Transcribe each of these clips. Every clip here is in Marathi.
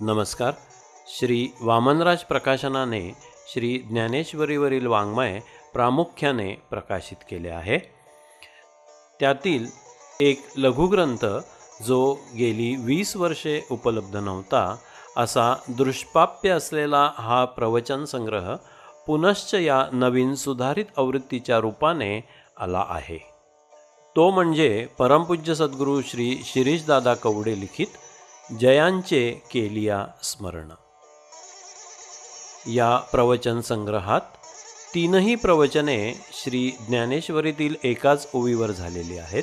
नमस्कार. श्री वामनराज प्रकाशनाने श्री ज्ञानेश्वरीवरील वाङ्मय प्रामुख्याने प्रकाशित केले आहे. त्यातील एक लघुग्रंथ जो गेली वीस वर्षे उपलब्ध नव्हता असा दृष्पाप्य असलेला हा प्रवचन संग्रह पुनश्च या नवीन सुधारित आवृत्तीच्या रूपाने आला आहे. तो म्हणजे परमपूज्य सद्गुरू श्री शिरीषदादा कवडे लिखित जयांचे केलिया स्मरण. या प्रवचन संग्रहात तीनही प्रवचने श्री ज्ञानेश्वरीतील एकाच ओवीवर झालेली आहेत.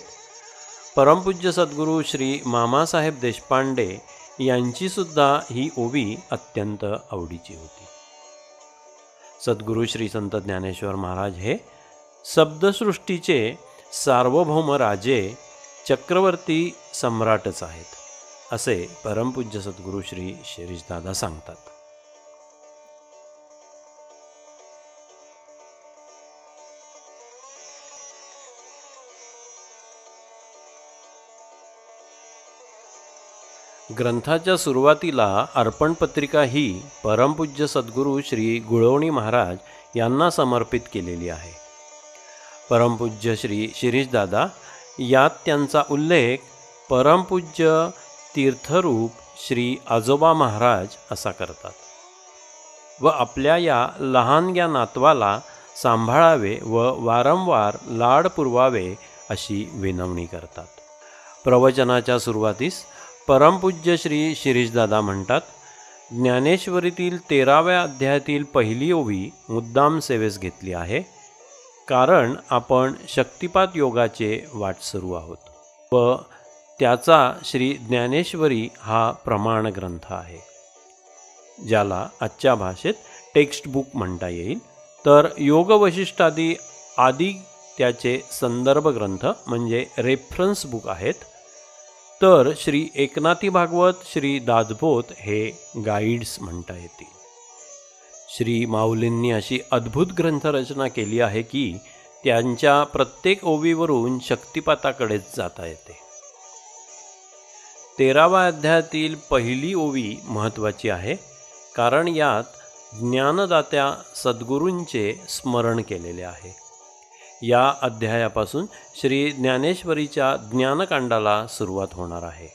परमपूज्य सद्गुरू श्री मामासाहेब देशपांडे यांचीसुद्धा ही ओवी अत्यंत आवडीची होती. सद्गुरू श्री संत ज्ञानेश्वर महाराज हे शब्दसृष्टीचे सार्वभौम राजे चक्रवर्ती सम्राटच आहेत. असे परमपूज्य सद्गुरू श्री शिरीषदादा सांगतात. ग्रंथाच्या सुरुवातीला अर्पणपत्रिका ही परमपूज्य सद्गुरू श्री गुळवणी महाराज यांना समर्पित केलेली आहे. परमपूज्य श्री शिरीषदादा यात त्यांचा उल्लेख परमपूज्य तीर्थरूप श्री आजोबा महाराज असा करतात व आपल्या या लहानग्या नातवाला सांभाळावे व वारंवार लाड पुरवावे अशी विनवणी करतात. प्रवचनाच्या सुरुवातीस परमपूज्य श्री शिरीषदादा म्हणतात ज्ञानेश्वरीतील तेराव्या अध्यायातील पहिली ओवी मुद्दाम सेवेस घेतली आहे कारण आपण शक्तिपात योगाचे वाट सुरू आहोत व त्याचा श्री ज्ञानेश्वरी हा प्रमाण ग्रंथ आहे ज्याला आजच्या भाषेत टेक्स्ट बुक म्हणता येईल. तर योगवशिष्टादी आदी त्याचे संदर्भ ग्रंथ म्हणजे रेफरन्स बुक आहेत. तर श्री एकनाथी भागवत श्री दादबोत हे गाईड्स म्हणता येतील. श्री माऊलींनी अशी अद्भुत ग्रंथरचना केली आहे की त्यांच्या प्रत्येक ओवीवरून शक्तिपाताकडेच जाता येते. तेराव्या अध्यायातील पहिली ओवी महत्त्वाची आहे कारण यात ज्ञानदात्या सद्गुरूंचे स्मरण केलेले आहे. या अध्यायापासून श्री ज्ञानेश्वरीच्या ज्ञानकांडाला सुरुवात होणार आहे.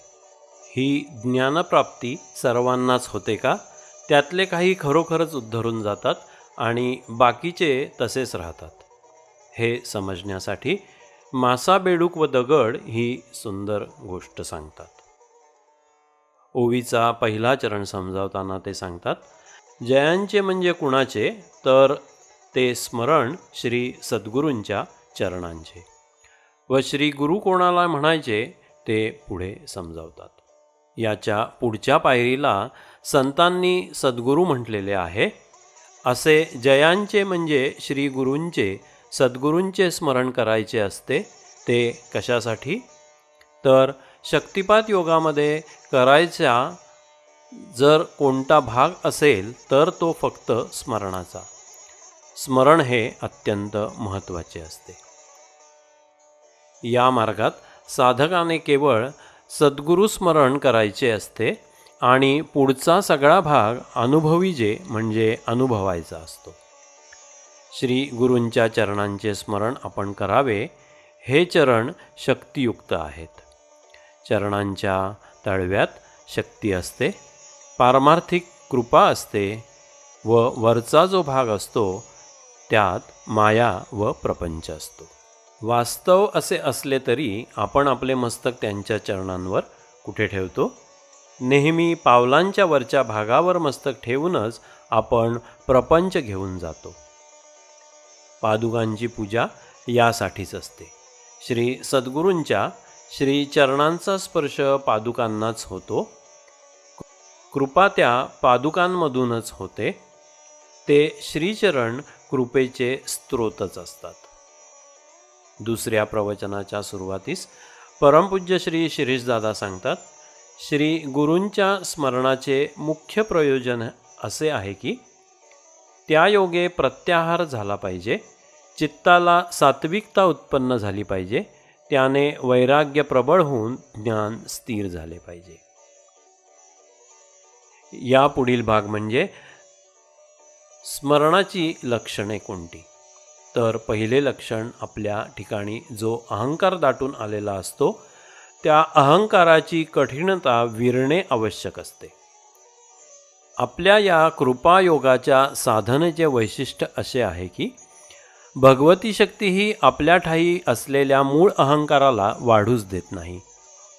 ही ज्ञानप्राप्ती सर्वांनाच होते का? त्यातले काही खरोखरच उद्धरून जातात आणि बाकीचे तसेच राहतात. हे समजण्यासाठी मासा बेडूक व दगड ही सुंदर गोष्ट सांगतात. ओवीचा पहिला चरण समजावताना ते सांगतात जयांचे म्हणजे कुणाचे? तर ते स्मरण श्री सद्गुरूंच्या चरणांचे व श्री गुरु कोणाला म्हणायचे ते पुढे समजावतात. याच्या पुढच्या पायरीला संतांनी सद्गुरू म्हटलेले आहे असे जयांचे म्हणजे श्री गुरूंचे सद्गुरूंचे स्मरण करायचे असते ते कशासाठी? तर शक्तिपात योगामध्ये करायचा जर कोणता भाग असेल तर तो फक्त स्मरणाचा. स्मरण हे अत्यंत महत्त्वाचे असते. या मार्गात साधकाने केवळ सद्गुरुस्मरण करायचे असते आणि पुढचा सगळा भाग अनुभवी जे म्हणजे अनुभवायचा असतो. श्री गुरूंच्या चरणांचे स्मरण आपण करावे हे चरण शक्तियुक्त आहेत. चरणांच्या तळव्यात शक्ती असते पारमार्थिक कृपा असते व वरचा जो भाग असतो त्यात माया व प्रपंच असतो. वास्तव असे असले तरी आपण आपले मस्तक त्यांच्या चरणांवर कुठे ठेवतो? नेहमी पावलांच्या वरच्या भागावर मस्तक ठेवूनच आपण प्रपंच घेऊन जातो. पादुकांची पूजा यासाठीच असते. श्री सद्गुरूंच्या श्री चरणांचा स्पर्श पादुकांनाच होतो. कृपा त्या पादुकांमधूनच होते. ते श्रीचरण कृपेचे स्त्रोतच असतात. दुसऱ्या प्रवचनाच्या सुरुवातीस परमपूज्य श्री शिरीषदादा सांगतात श्री गुरूंच्या स्मरणाचे मुख्य प्रयोजन असे आहे की त्या योगे प्रत्याहार झाला पाहिजे चित्ताला सात्विकता उत्पन्न झाली पाहिजे त्याने वैराग्य प्रबळ होऊन ज्ञान स्थिर झाले पाहिजे. या पुढील भाग म्हणजे स्मरणाची लक्षणे कोणती? तर पहिले लक्षण आपल्या ठिकाणी जो अहंकार दाटून आलेला असतो त्या अहंकाराची कठीणता विरणे आवश्यक असते. आपल्या या कृपायोगाच्या साधनेचे वैशिष्ट्य असे आहे की भगवती शक्ती ही आपल्या ठाई असलेल्या मूळ अहंकाराला वाढूच देत नाही.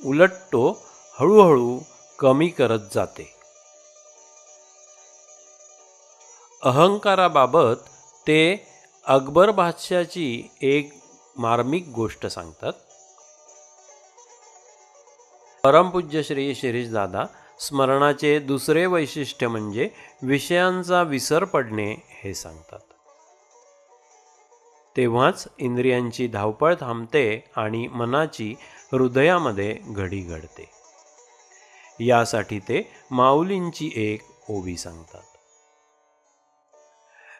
उलट तो हळूहळू कमी करत जाते. अहंकाराबाबत ते अकबर बादशाची एक मार्मिक गोष्ट सांगतात. परमपूज्य श्री शिरीषदादा स्मरणाचे दुसरे वैशिष्ट्य म्हणजे विषयांचा विसर पडणे हे सांगतात. तेव्हाच इंद्रियांची धावपळ थांबते आणि मनाची हृदयामध्ये घडी घडते. यासाठी ते माऊलींची एक ओवी सांगतात.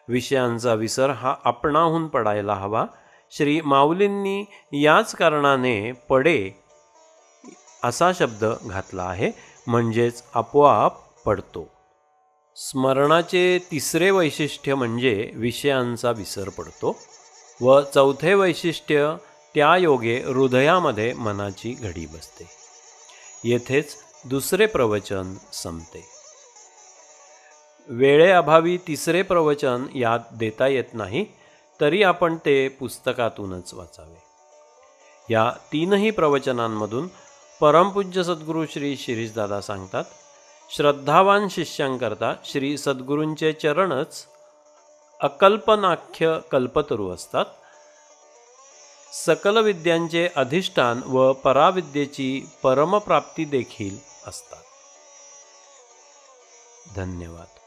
विषयांचा विसर हा आपणाहून पडायला हवा. श्री माऊलींनी याच कारणाने पडे असा शब्द घातला आहे म्हणजेच आपोआप पडतो. स्मरणाचे तिसरे वैशिष्ट्य म्हणजे विषयांचा विसर पडतो. व चौथे वैशिष्ट्य त्या योगे हृदयामध्ये मनाची घडी बसते. येथेच दुसरे प्रवचन संपते. वेळेअभावी तिसरे प्रवचन यात देता येत नाही तरी आपण ते पुस्तकातूनच वाचावे. या तीनही प्रवचनांमधून परमपूज्य सद्गुरू श्री शिरीषदादा सांगतात श्रद्धावान शिष्यांकरता श्री सद्गुरूंचे चरणच अकल्पनाख्य कल्पतरू असतात सकल विद्यांचे अधिष्ठान व पराविद्येची परमप्राप्ती देखील असतात. धन्यवाद.